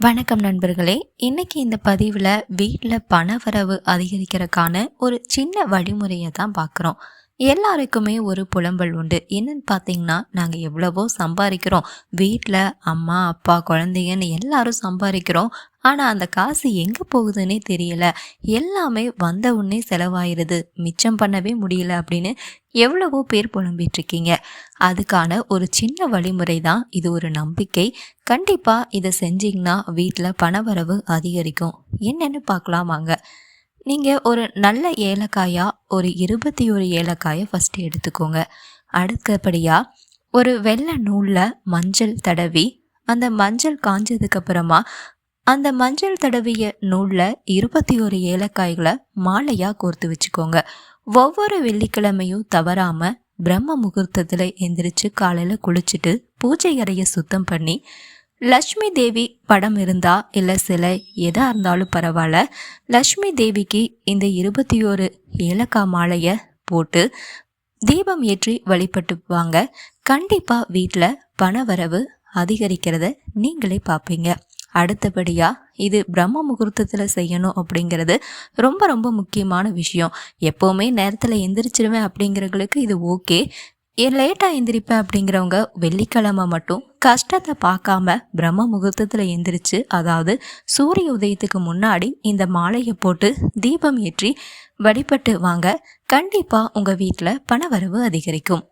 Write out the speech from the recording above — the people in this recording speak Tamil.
வணக்கம் நண்பர்களே. இன்னைக்கு இந்த பதிவில் வீட்டில் பண வரவு அதிகரிக்கிறதுக்கான ஒரு சின்ன வழிமுறையை தான் பார்க்குறோம். எல்லாருக்குமே ஒரு புலம்பல் உண்டு. என்னன்னு பார்த்தீங்கன்னா நாங்கள் எவ்வளவோ சம்பாதிக்கிறோம் வீட்டில் அம்மா அப்பா குழந்தைங்கன்னு எல்லாரும் சம்பாதிக்கிறோம் ஆனால் அந்த காசு எங்கே போகுதுன்னே தெரியல. எல்லாமே வந்த உடனே செலவாயிருது. மிச்சம் பண்ணவே முடியல அப்படின்னு எவ்வளவோ பேர் புலம்பிட்டுருக்கீங்க அதுக்கான ஒரு சின்ன வழிமுறை தான் இது ஒரு நம்பிக்கை. கண்டிப்பாக இதை செஞ்சிங்கன்னா வீட்டில் பணவரவு அதிகரிக்கும். என்னென்னு பார்க்கலாம் வாங்க நீங்கள் ஒரு நல்ல ஏலக்காயாக ஒரு இருபத்தி ஒரு ஏலக்காயை ஃபஸ்ட்டு எடுத்துக்கோங்க. அடுத்தபடியாக ஒரு வெள்ளை நூலில் மஞ்சள் தடவி அந்த மஞ்சள் காஞ்சதுக்கப்புறமா அந்த மஞ்சள் தடவிய நூலில் இருபத்தி ஒரு ஏலக்காய்களை மாலையாக கோர்த்து வச்சுக்கோங்க. ஒவ்வொரு வெள்ளிக்கிழமையும் தவறாமல் பிரம்ம முகூர்த்தத்தில் எந்திரிச்சு காலையில் குளிச்சுட்டு பூஜை அறையை சுத்தம் பண்ணி லக்ஷ்மி தேவி படம் இருந்தா இல்லை சிலை எதாக இருந்தாலும் பரவாயில்ல லக்ஷ்மி தேவிக்கு இந்த இருபத்தி ஒரு ஏலக்காய் மாலையை போட்டு தீபம் ஏற்றி வழிபட்டுவாங்க. கண்டிப்பாக வீட்டில் பணவரவு அதிகரிக்கிறத நீங்களே பார்ப்பீங்க அடுத்தபடியாக இது பிரம்ம முகூர்த்தத்தில் செய்யணும் அப்படிங்கிறது ரொம்ப ரொம்ப முக்கியமான விஷயம். எப்போவுமே நேரத்தில் எந்திரிச்சிருவேன் அப்படிங்கிறவங்களுக்கு இது ஓகே. லேட்டாக எந்திரிப்பேன் அப்படிங்கிறவங்க வெள்ளிக்கிழமை மட்டும் கஷ்டத்தை பார்க்காம பிரம்ம முகூர்த்தத்தில் எந்திரிச்சு அதாவது சூரிய உதயத்துக்கு முன்னாடி இந்த மாலையை போட்டு தீபம் ஏற்றி வழிபட்டு வாங்க. கண்டிப்பாக உங்கள் வீட்டில் பணவரவு அதிகரிக்கும்.